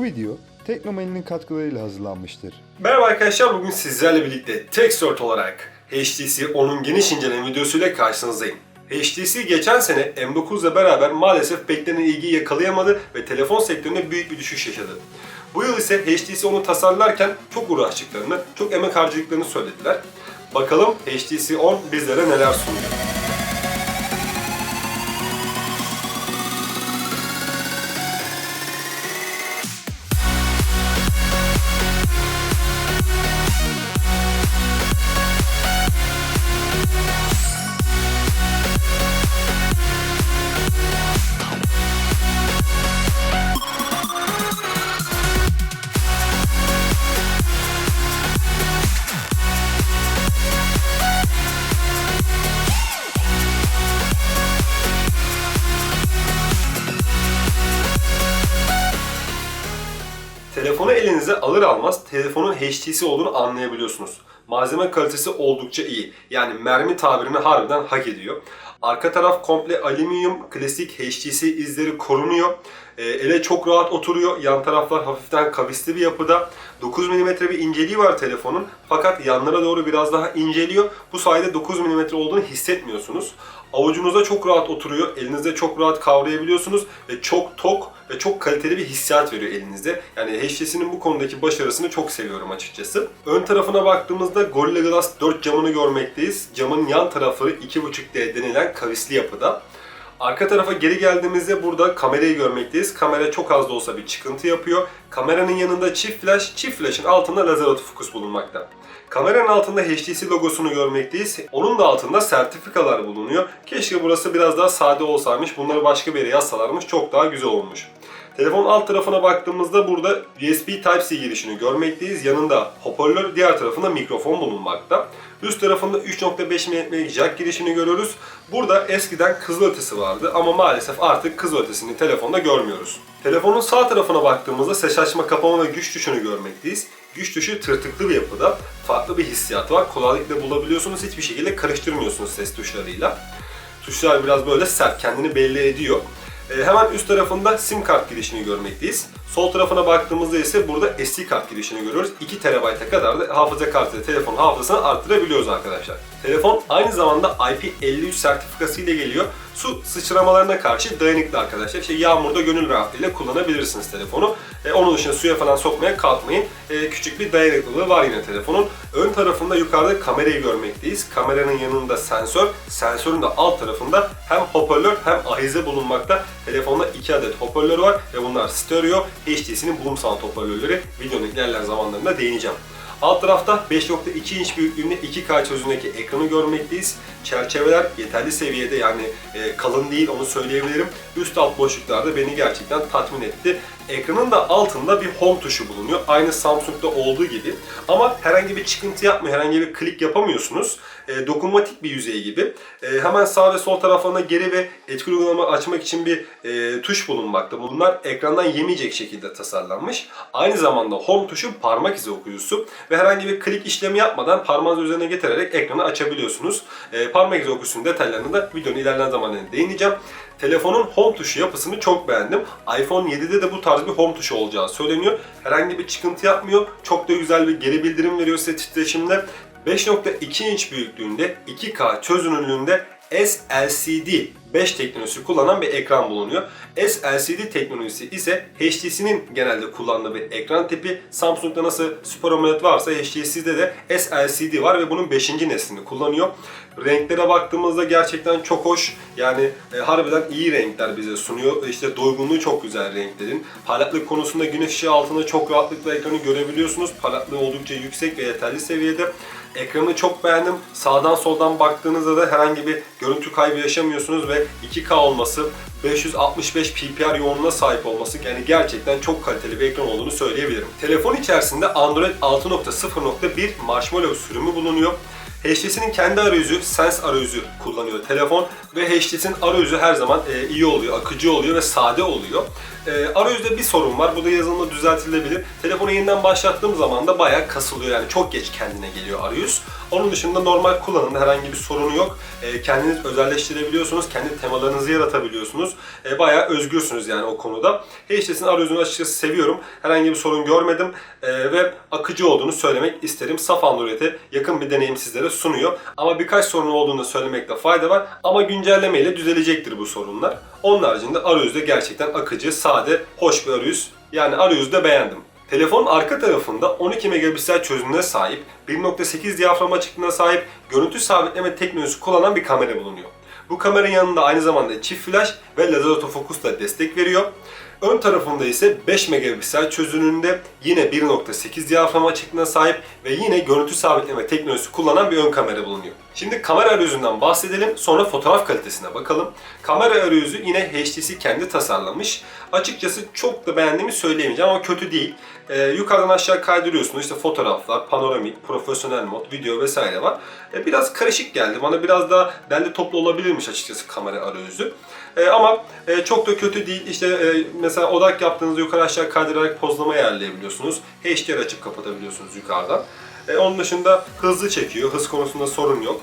Bu video Teknomali'nin katkılarıyla hazırlanmıştır. Merhaba arkadaşlar, bugün sizlerle birlikte Textort olarak HTC 10'un geniş inceleme videosuyla karşınızdayım. HTC geçen sene M9 ile beraber maalesef beklenen ilgiyi yakalayamadı ve telefon sektöründe büyük bir düşüş yaşadı. Bu yıl ise HTC onu tasarlarken çok uğraştıklarını, çok emek harcadıklarını söylediler. Bakalım HTC 10 bizlere neler sunuyor. Elinize alır almaz telefonun HTC olduğunu anlayabiliyorsunuz. Malzeme kalitesi oldukça iyi. Yani mermi tabirini harbiden hak ediyor. Arka taraf komple alüminyum, klasik HTC izleri korunuyor. E, ele çok rahat oturuyor. Yan taraflar hafiften kavisli bir yapıda. 9 mm bir inceliği var telefonun. Fakat yanlara doğru biraz daha inceliyor. Bu sayede 9 mm olduğunu hissetmiyorsunuz. Avucunuza çok rahat oturuyor. Elinizde çok rahat kavrayabiliyorsunuz ve çok tok ve çok kaliteli bir hissiyat veriyor elinizde. Yani HTC'nin bu konudaki başarısını çok seviyorum açıkçası. Ön tarafına baktığımızda Gorilla Glass 4 camını görmekteyiz. Camın yan tarafı 2.5D denilen kavisli yapıda. Arka tarafa geri geldiğimizde burada kamerayı görmekteyiz. Kamera çok az da olsa bir çıkıntı yapıyor. Kameranın yanında çift flash, çift flash'ın altında lazer otofokus bulunmakta. Kameranın altında HTC logosunu görmekteyiz. Onun da altında sertifikalar bulunuyor. Keşke burası biraz daha sade olsaymış. Bunları başka bir yere yazsalarmış. Çok daha güzel olmuş. Telefon alt tarafına baktığımızda burada USB Type-C girişini görmekteyiz. Yanında hoparlör, diğer tarafında mikrofon bulunmakta. Üst tarafında 3.5 mm'lik jack girişini görüyoruz. Burada eskiden kızılötesi vardı ama maalesef artık kızılötesini telefonda görmüyoruz. Telefonun sağ tarafına baktığımızda ses açma, kapama ve güç tuşunu görmekteyiz. Güç tuşu tırtıklı bir yapıda. Farklı bir hissiyat var. Kolaylıkla bulabiliyorsunuz. Hiçbir şekilde karıştırmıyorsunuz ses tuşlarıyla. Tuşlar biraz böyle sert, kendini belli ediyor. Ee, hemen üst tarafında sim kart girişini görmekteyiz. Sol tarafına baktığımızda ise burada SD kart girişini görüyoruz. 2 TB'a kadar da hafıza kartıyla telefon hafızasını arttırabiliyoruz arkadaşlar. Telefon aynı zamanda IP53 sertifikası ile geliyor. Su sıçramalarına karşı dayanıklı arkadaşlar. İşte yağmurda gönül rahatlığıyla kullanabilirsiniz telefonu. E, onun dışında suya falan sokmaya kalkmayın. E, küçük bir dayanıklılığı var yine telefonun. Ön tarafında yukarıda kamerayı görmekteyiz. Kameranın yanında sensör, sensörün de alt tarafında hem hoparlör hem ahize bulunmakta. Telefonda 2 adet hoparlör var ve bunlar stereo HTC'nin Bloom Sound hoparlörleri. Videonun ilerleyen zamanlarında değineceğim. Alt tarafta 5.2 inç büyüklüğünde 2K çözünürlüğündeki ekranı görmekteyiz. Çerçeveler yeterli seviyede yani e, kalın değil onu söyleyebilirim. Üst alt boşluklarda beni gerçekten tatmin etti. Ekranın da altında bir home tuşu bulunuyor. Aynı Samsung'da olduğu gibi. Ama herhangi bir çıkıntı yapmıyor, herhangi bir klik yapamıyorsunuz. E, dokunmatik bir yüzey gibi. E, hemen sağ ve sol taraflarında geri ve etkili uygulama açmak için bir e, tuş bulunmakta. Bunlar ekrandan yemeyecek şekilde tasarlanmış. Aynı zamanda home tuşu parmak izi okuyucusu ve herhangi bir klik işlemi yapmadan parmağınızı üzerine getirerek ekranı açabiliyorsunuz. E, parmak izi okuyucusunun detaylarını da videonun ilerleyen zamanlarında değineceğim. Telefonun home tuşu yapısını çok beğendim. iPhone 7'de de bu tarz bir home tuşu olacağı söyleniyor. Herhangi bir çıkıntı yapmıyor. Çok da güzel bir geri bildirim veriyor size titreşimle. 5.2 inç büyüklüğünde 2K çözünürlüğünde SLCD 5 teknolojisi kullanan bir ekran bulunuyor. SLCD teknolojisi ise HTC'nin genelde kullandığı bir ekran tipi. Samsung'da nasıl Super AMOLED varsa HTC'de de SLCD var ve bunun 5. neslini kullanıyor. Renklere baktığımızda gerçekten çok hoş. Yani e, harbiden iyi renkler bize sunuyor. İşte doygunluğu çok güzel renklerin. Parlaklık konusunda güneş ışığı altında çok rahatlıkla ekranı görebiliyorsunuz. Parlaklığı oldukça yüksek ve yeterli seviyede. Ekranı çok beğendim. Sağdan soldan baktığınızda da herhangi bir görüntü kaybı yaşamıyorsunuz ve 2K olması 565 ppi yoğunluğuna sahip olması yani gerçekten çok kaliteli bir ekran olduğunu söyleyebilirim. Telefon içerisinde Android 6.0.1 Marshmallow sürümü bulunuyor. HTC'nin kendi arayüzü Sense arayüzü kullanıyor telefon ve HTC'nin arayüzü her zaman e, iyi oluyor, akıcı oluyor ve sade oluyor. Ee, arayüzde bir sorun var. Bu da yazılımla düzeltilebilir. Telefonu yeniden başlattığım zaman da bayağı kasılıyor. Yani çok geç kendine geliyor arayüz. Onun dışında normal kullanımda herhangi bir sorunu yok. Ee, kendiniz özelleştirebiliyorsunuz. Kendi temalarınızı yaratabiliyorsunuz. Ee, bayağı özgürsünüz yani o konuda. HTS'in arayüzünü açıkçası seviyorum. Herhangi bir sorun görmedim. Ee, ve akıcı olduğunu söylemek isterim. Saf Android'e yakın bir deneyim sizlere sunuyor. Ama birkaç sorun olduğunu söylemekte fayda var. Ama güncellemeyle düzelecektir bu sorunlar. Onun haricinde arayüzde gerçekten akıcı, sade, hoş bir arayüz. Yani arayüzde beğendim. Telefonun arka tarafında 12 megapiksel çözünürlüğe sahip, 1.8 diyafram açıklığına sahip görüntü sabitleme teknolojisi kullanan bir kamera bulunuyor. Bu kameranın yanında aynı zamanda çift flash ve lazer otofokus da destek veriyor. Ön tarafında ise 5 megapiksel çözünürlüğünde yine 1.8 diyafram açıklığına sahip ve yine görüntü sabitleme teknolojisi kullanan bir ön kamera bulunuyor. Şimdi kamera arayüzünden bahsedelim, sonra fotoğraf kalitesine bakalım. Kamera arayüzü yine HTC kendi tasarlamış. Açıkçası çok da beğendiğimi söyleyemeyeceğim ama kötü değil. Ee, yukarıdan aşağı kaydırıyorsunuz. İşte fotoğraflar, panoramik, profesyonel mod, video vesaire var. Ee, biraz karışık geldi. Bana biraz daha derli toplu olabilirmiş açıkçası kamera arayüzü. Ee, ama e, çok da kötü değil. İşte e, mesela odak yaptığınızda yukarı aşağı kaydırarak pozlama ayarlayabiliyorsunuz. HDR açıp kapatabiliyorsunuz yukarıdan. E, onun dışında hızlı çekiyor. Hız konusunda sorun yok.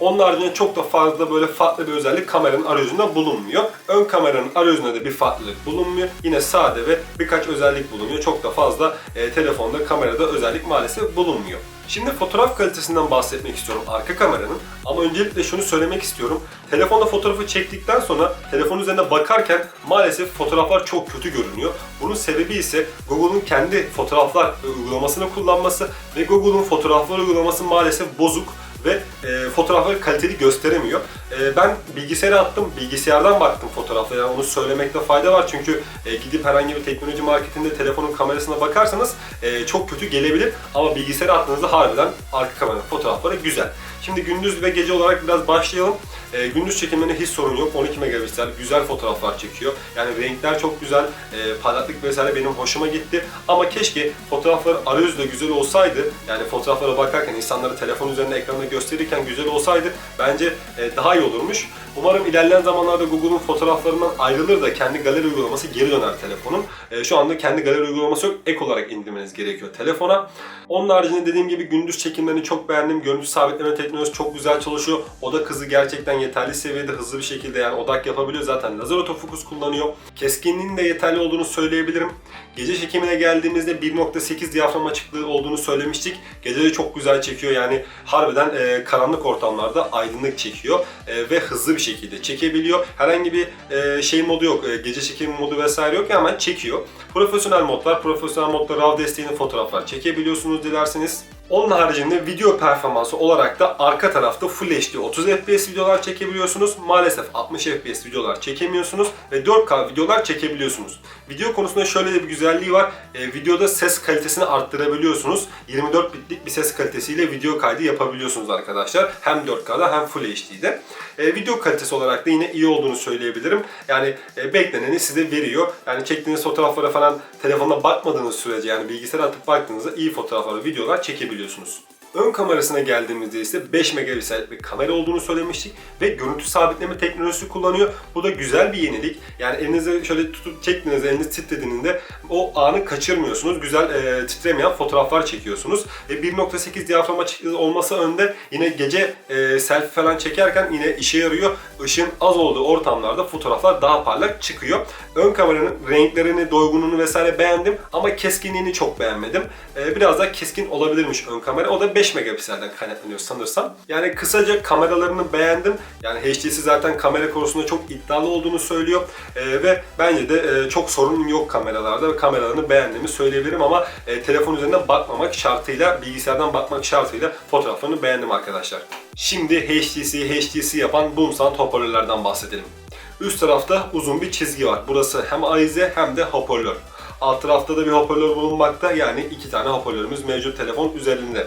Onun haricinde çok da fazla böyle farklı bir özellik kameranın arayüzünde bulunmuyor. Ön kameranın arayüzünde de bir farklılık bulunmuyor. Yine sade ve birkaç özellik bulunuyor. Çok da fazla e, telefonda kamerada özellik maalesef bulunmuyor. Şimdi fotoğraf kalitesinden bahsetmek istiyorum arka kameranın. Ama öncelikle şunu söylemek istiyorum. Telefonda fotoğrafı çektikten sonra telefon üzerine bakarken maalesef fotoğraflar çok kötü görünüyor. Bunun sebebi ise Google'un kendi fotoğraflar uygulamasını kullanması ve Google'un fotoğraflar uygulaması maalesef bozuk ve e, fotoğrafları kaliteli gösteremiyor. E, ben bilgisayara attım, bilgisayardan baktım fotoğraflara. Yani onu söylemekte fayda var çünkü e, gidip herhangi bir teknoloji marketinde telefonun kamerasına bakarsanız e, çok kötü gelebilir. Ama bilgisayara attığınızda harbiden arka kameranın fotoğrafları güzel. Şimdi gündüz ve gece olarak biraz başlayalım. E, gündüz çekimlerinde hiç sorun yok. 12 megapiksel güzel fotoğraflar çekiyor. Yani renkler çok güzel. E, parlaklık vesaire benim hoşuma gitti. Ama keşke fotoğraflar arayüzle güzel olsaydı. Yani fotoğraflara bakarken insanları telefon üzerinde ekranda gösterirken güzel olsaydı bence e, daha iyi olurmuş. Umarım ilerleyen zamanlarda Google'un fotoğraflarından ayrılır da kendi galeri uygulaması geri döner telefonun. E, şu anda kendi galeri uygulaması yok. Ek olarak indirmeniz gerekiyor telefona. Onun haricinde dediğim gibi gündüz çekimlerini çok beğendim. Görüntü sabitleme teknolojisi çok güzel çalışıyor. Odak hızı gerçekten yeterli seviyede hızlı bir şekilde yani odak yapabiliyor. Zaten lazer otofokus kullanıyor. Keskinliğinin de yeterli olduğunu söyleyebilirim. Gece çekimine geldiğimizde 1.8 diyafram açıklığı olduğunu söylemiştik. Gece de çok güzel çekiyor yani harbiden e, karanlık ortamlarda aydınlık çekiyor e, ve hızlı bir şekilde çekebiliyor. Herhangi bir e, şey modu yok, e, gece çekim modu vesaire yok ya çekiyor. Profesyonel mod var. Profesyonel modda RAW desteğini fotoğraflar çekebiliyorsunuz dilerseniz. Onun haricinde video performansı olarak da arka tarafta Full HD 30 FPS videolar çekebiliyorsunuz. Maalesef 60 FPS videolar çekemiyorsunuz ve 4K videolar çekebiliyorsunuz. Video konusunda şöyle de bir güzelliği var. E, videoda ses kalitesini arttırabiliyorsunuz. 24 bitlik bir ses kalitesiyle video kaydı yapabiliyorsunuz arkadaşlar. Hem 4K'da hem Full HD'de. E, video kalitesi olarak da yine iyi olduğunu söyleyebilirim. Yani e, bekleneni size veriyor. Yani çektiğiniz fotoğraflara falan telefonda bakmadığınız sürece yani bilgisayara atıp baktığınızda iyi fotoğraflar, videolar çekebiliyorsunuz biliyorsunuz. Ön kamerasına geldiğimizde ise 5 megapiksel bir kamera olduğunu söylemiştik ve görüntü sabitleme teknolojisi kullanıyor. Bu da güzel bir yenilik. Yani elinize şöyle tutup çektiğinizde, eliniz titrediğinde o anı kaçırmıyorsunuz. Güzel e, titremeyen fotoğraflar çekiyorsunuz. Ve 1.8 diyafram açıklığı olması önde yine gece e, selfie falan çekerken yine işe yarıyor. Işığın az olduğu ortamlarda fotoğraflar daha parlak çıkıyor. Ön kameranın renklerini, doygunluğunu vesaire beğendim ama keskinliğini çok beğenmedim. E, biraz daha keskin olabilirmiş ön kamera. O da 5 megapikselden kaynaklanıyor sanırsam. Yani kısaca kameralarını beğendim. Yani HTC zaten kamera konusunda çok iddialı olduğunu söylüyor. E, ve bence de e, çok sorun yok kameralarda ve kameralarını beğendiğimi söyleyebilirim ama e, telefon üzerine bakmamak şartıyla, bilgisayardan bakmak şartıyla fotoğraflarını beğendim arkadaşlar. Şimdi HTC, HTC yapan boom sound hoparlörlerden bahsedelim. Üst tarafta uzun bir çizgi var. Burası hem ahize hem de hoparlör. Alt tarafta da bir hoparlör bulunmakta. Yani iki tane hoparlörümüz mevcut telefon üzerinde.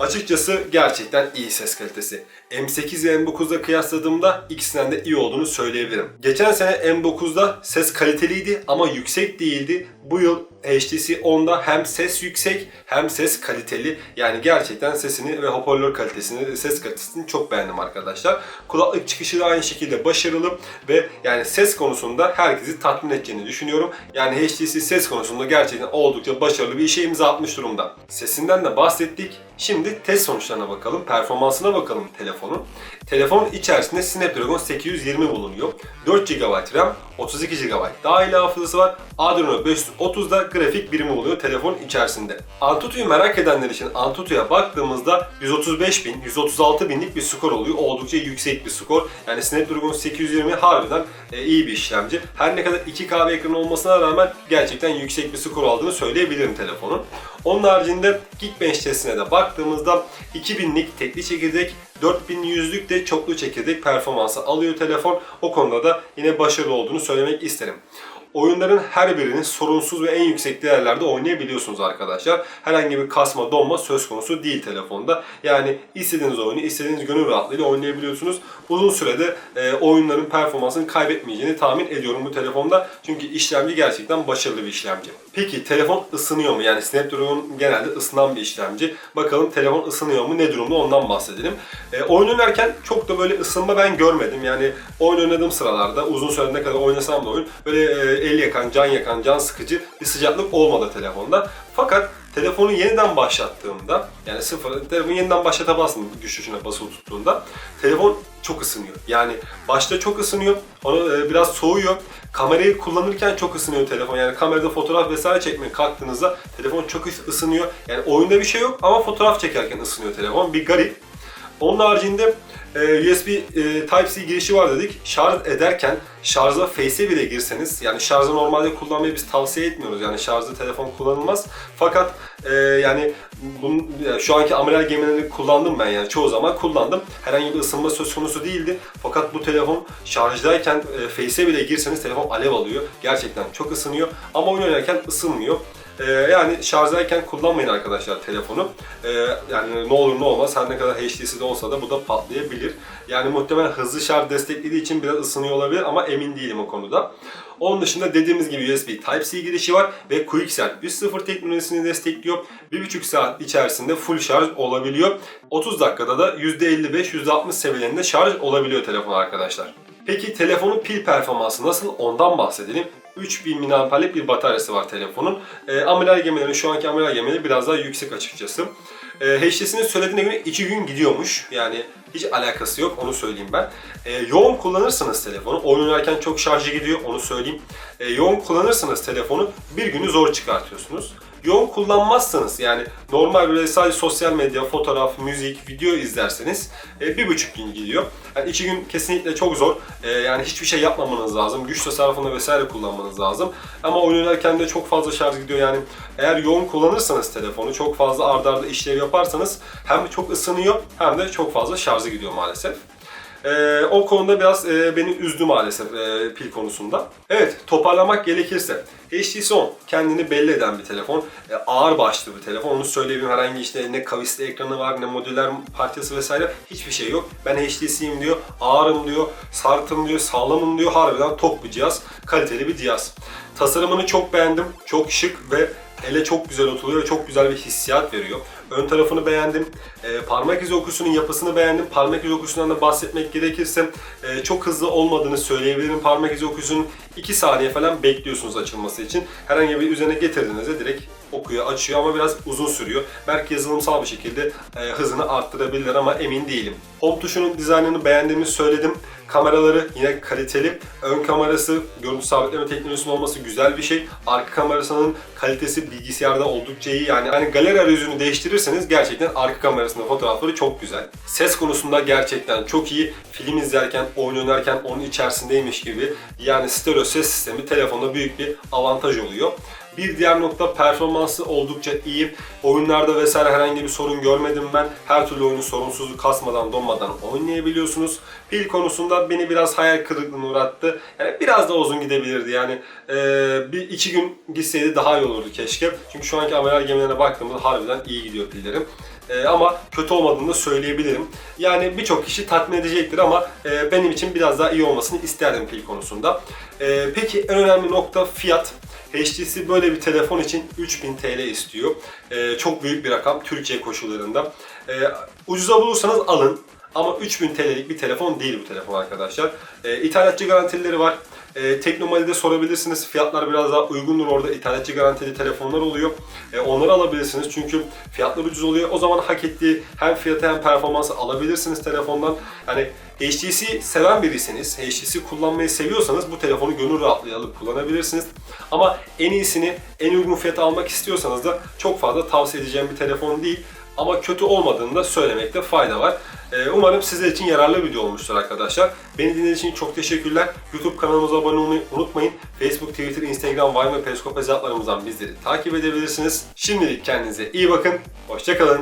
Açıkçası gerçekten iyi ses kalitesi. M8 ve M9'da kıyasladığımda ikisinden de iyi olduğunu söyleyebilirim. Geçen sene M9'da ses kaliteliydi ama yüksek değildi. Bu yıl HTC 10'da hem ses yüksek hem ses kaliteli. Yani gerçekten sesini ve hoparlör kalitesini, ses kalitesini çok beğendim arkadaşlar. Kulaklık çıkışı da aynı şekilde başarılı ve yani ses konusunda herkesi tatmin edeceğini düşünüyorum. Yani HTC ses konusunda gerçekten oldukça başarılı bir işe imza atmış durumda. Sesinden de bahsettik. Şimdi test sonuçlarına bakalım, performansına bakalım telefonun. Telefonun içerisinde Snapdragon 820 bulunuyor. 4 GB RAM, 32 GB dahili hafızası var. Adreno 530'da grafik birimi bulunuyor telefon içerisinde. Antutu'yu merak edenler için Antutu'ya baktığımızda 135 bin, 136 binlik bir skor oluyor. Oldukça yüksek bir skor. Yani Snapdragon 820 harbiden e, iyi bir işlemci. Her ne kadar 2K bir ekran olmasına rağmen gerçekten yüksek bir skor aldığını söyleyebilirim telefonun. Onun haricinde Geekbench testine de baktığımızda 2000'lik tekli çekirdek 4100'lük de çoklu çekirdek performansı alıyor telefon. O konuda da yine başarılı olduğunu söylemek isterim. Oyunların her birini sorunsuz ve en yüksek değerlerde oynayabiliyorsunuz arkadaşlar. Herhangi bir kasma, donma söz konusu değil telefonda. Yani istediğiniz oyunu istediğiniz gönül rahatlığıyla oynayabiliyorsunuz. Uzun sürede e, oyunların performansını kaybetmeyeceğini tahmin ediyorum bu telefonda. Çünkü işlemci gerçekten başarılı bir işlemci. Peki telefon ısınıyor mu? Yani Snapdragon genelde ısınan bir işlemci. Bakalım telefon ısınıyor mu? Ne durumda ondan bahsedelim. E, oyun oynarken çok da böyle ısınma ben görmedim. Yani oyun oynadığım sıralarda uzun süre ne kadar oynasam da oyun böyle e, el yakan, can yakan, can sıkıcı bir sıcaklık olmadı telefonda. Fakat telefonu yeniden başlattığımda yani sıfır telefonu yeniden başlata bastım güç tuşuna basılı tuttuğunda telefon çok ısınıyor. Yani başta çok ısınıyor. Onu e, biraz soğuyor. Kamerayı kullanırken çok ısınıyor telefon. Yani kamerada fotoğraf vesaire çekmeye kalktığınızda telefon çok ısınıyor. Yani oyunda bir şey yok ama fotoğraf çekerken ısınıyor telefon. Bir garip. Onun haricinde e, USB e, Type-C girişi var dedik. Şarj ederken şarja Face'e bile girseniz yani şarjı normalde kullanmayı biz tavsiye etmiyoruz. Yani şarjlı telefon kullanılmaz. Fakat e, yani bunun, şu anki amiral gemilerini kullandım ben yani çoğu zaman kullandım. Herhangi bir ısınma söz konusu değildi. Fakat bu telefon şarjdayken e, Face'e bile girseniz telefon alev alıyor. Gerçekten çok ısınıyor. Ama oyun oynarken ısınmıyor. Ee, yani şarjdayken kullanmayın arkadaşlar telefonu. Ee, yani ne olur ne olmaz her ne kadar HTC'de olsa da bu da patlayabilir. Yani muhtemelen hızlı şarj desteklediği için biraz ısınıyor olabilir ama emin değilim o konuda. Onun dışında dediğimiz gibi USB Type-C girişi var ve QuickSell 3.0 teknolojisini destekliyor. 1.5 saat içerisinde full şarj olabiliyor. 30 dakikada da %55-%60 seviyelerinde şarj olabiliyor telefon arkadaşlar. Peki telefonun pil performansı nasıl? Ondan bahsedelim. 3000 mAh'lik bir bataryası var telefonun. E, amiral gemilerin şu anki amiral gemileri biraz daha yüksek açıkçası. E, HTC'nin söylediğine göre 2 gün gidiyormuş. Yani hiç alakası yok onu söyleyeyim ben. E, yoğun kullanırsanız telefonu, oynarken çok şarjı gidiyor onu söyleyeyim. E, yoğun kullanırsanız telefonu bir günü zor çıkartıyorsunuz. Yoğun kullanmazsanız yani normal böyle sadece sosyal medya, fotoğraf, müzik, video izlerseniz e, bir buçuk gün gidiyor. Yani iki gün kesinlikle çok zor. E, yani hiçbir şey yapmamanız lazım. Güç tasarrufunu vesaire kullanmanız lazım. Ama oynarken de çok fazla şarj gidiyor. Yani eğer yoğun kullanırsanız telefonu çok fazla ardarda arda işlev yaparsanız hem çok ısınıyor hem de çok fazla şarjı gidiyor maalesef. Ee, o konuda biraz e, beni üzdü maalesef e, pil konusunda. Evet, toparlamak gerekirse HTC 10 kendini belli eden bir telefon. E, ağır başlı bir telefon. Onu söyleyebilirim. Herhangi işte ne kavisli ekranı var, ne modüler parçası vesaire hiçbir şey yok. Ben HTC'yim diyor, ağırım diyor, sartım diyor, sağlamım diyor. Harbiden top bir cihaz, kaliteli bir cihaz. Tasarımını çok beğendim. Çok şık ve ele çok güzel oturuyor ve çok güzel bir hissiyat veriyor. Ön tarafını beğendim. E, parmak izi okusunun yapısını beğendim. Parmak izi okusundan da bahsetmek gerekirse e, çok hızlı olmadığını söyleyebilirim. Parmak izi okusunun 2 saniye falan bekliyorsunuz açılması için. Herhangi bir üzerine getirdiğinizde direkt okuyor, açıyor ama biraz uzun sürüyor. Belki yazılımsal bir şekilde e, hızını arttırabilirler ama emin değilim. Home tuşunun dizaynını beğendiğimi söyledim. Kameraları yine kaliteli. Ön kamerası, görüntü sabitleme teknolojisinin olması güzel bir şey. Arka kamerasının kalitesi bilgisayarda oldukça iyi. Yani hani galeri arayüzünü değiştirirseniz gerçekten arka kamerasında fotoğrafları çok güzel. Ses konusunda gerçekten çok iyi. Film izlerken, oyun oynarken onun içerisindeymiş gibi. Yani stereo ses sistemi telefonda büyük bir avantaj oluyor. Bir diğer nokta performansı oldukça iyi. Oyunlarda vesaire herhangi bir sorun görmedim ben. Her türlü oyunu sorunsuz kasmadan donmadan oynayabiliyorsunuz. Pil konusunda beni biraz hayal kırıklığına uğrattı. Yani biraz da uzun gidebilirdi. Yani e, bir iki gün gitseydi daha iyi olurdu keşke. Çünkü şu anki amiral gemilerine baktığımda harbiden iyi gidiyor pillerim. E, ama kötü olmadığını da söyleyebilirim. Yani birçok kişi tatmin edecektir ama e, benim için biraz daha iyi olmasını isterdim pil konusunda. E, peki en önemli nokta fiyat. HTC böyle bir telefon için 3000 TL istiyor. E, çok büyük bir rakam Türkiye koşullarında. E, ucuza bulursanız alın. Ama 3000 TL'lik bir telefon değil bu telefon arkadaşlar. E, ithalatçı garantileri var. E, Teknomali'de sorabilirsiniz. Fiyatlar biraz daha uygundur orada. İthalatçı garantili telefonlar oluyor. E, onları alabilirsiniz çünkü fiyatlar ucuz oluyor. O zaman hak ettiği hem fiyatı hem performansı alabilirsiniz telefondan. Yani HTC seven biriyseniz, HTC kullanmayı seviyorsanız bu telefonu gönül rahatlığıyla alıp kullanabilirsiniz. Ama en iyisini, en uygun fiyata almak istiyorsanız da çok fazla tavsiye edeceğim bir telefon değil. Ama kötü olmadığını da söylemekte fayda var. Ee, Umarım sizler için yararlı bir video olmuştur arkadaşlar. Beni dinlediğiniz için çok teşekkürler. YouTube kanalımıza abone olmayı unutmayın. Facebook, Twitter, Instagram, Vine ve Periscope hesaplarımızdan bizleri takip edebilirsiniz. Şimdilik kendinize iyi bakın. Hoşçakalın.